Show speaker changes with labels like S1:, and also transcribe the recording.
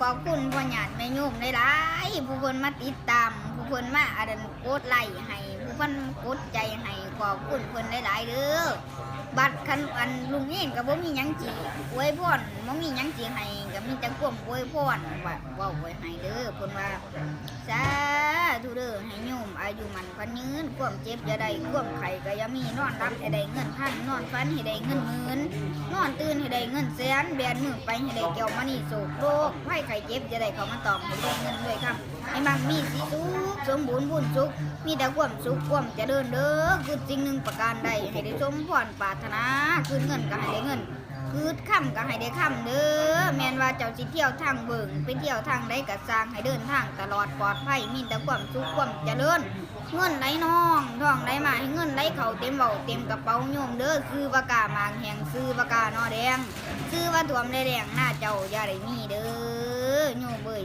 S1: ขอบคุณพ่อหยาดแม่ยุ่มหลายๆผู้คนมาติดตาม ผู้คนมาอันนั้นกดไล่ให้ผู้คนกดใจให้ขอบคุณเพิ่นหลายๆเด้อบัตรคันอันลุงเองกับบ่มีหยังจีอวยพรบ่มีหยังจีให้ก็มีแต่ความอวยพรว่าว่าไว้ให้เด้อเพิ่นว่าสาธุเด้อให้โยม อายุมันพันยืนความเจ็บอย่าได้ความไข้ก็ย่ามีนอนรับให้ได้เงินพันนอนฝันให้ได้เงินหมื่นนอนตื่นให้ได้เงินแสนแบนมือไปให้ได้เกี่ยวมานี่โศกโรคไข้ไข้เจ็บจะได้เข้ามาตอมให้ได้เงินด้วยครับให้มันมีสีสุขสมบูรณ์บุญสุข มีแต่ความสุขความเจริญเด้อคือสิ่งหนึ่งประการใดให้ได้สมพรปรารถนาคือเงินก็ให้ได้เงิน คือค่ำก็ให้ได้ค่ำเด้อแมนว่าเจ้าสิเที่ยวทางเบิงไปเที่ยวทางใดก็สร้างให้เดินทางตลอดปลอดภัยมีแต่ความสุขความเจริญเงินไหลน้องทองไหลมาให้เงินไหลเข่าเต็มเบาเต็มกระเป๋าโยมเด้อคือปากกามางแห่งซื้อปากกานอแดงซื้อว่าถวมได้แดงหน้าเจ้าอย่าได้มีเด้อโยมเบย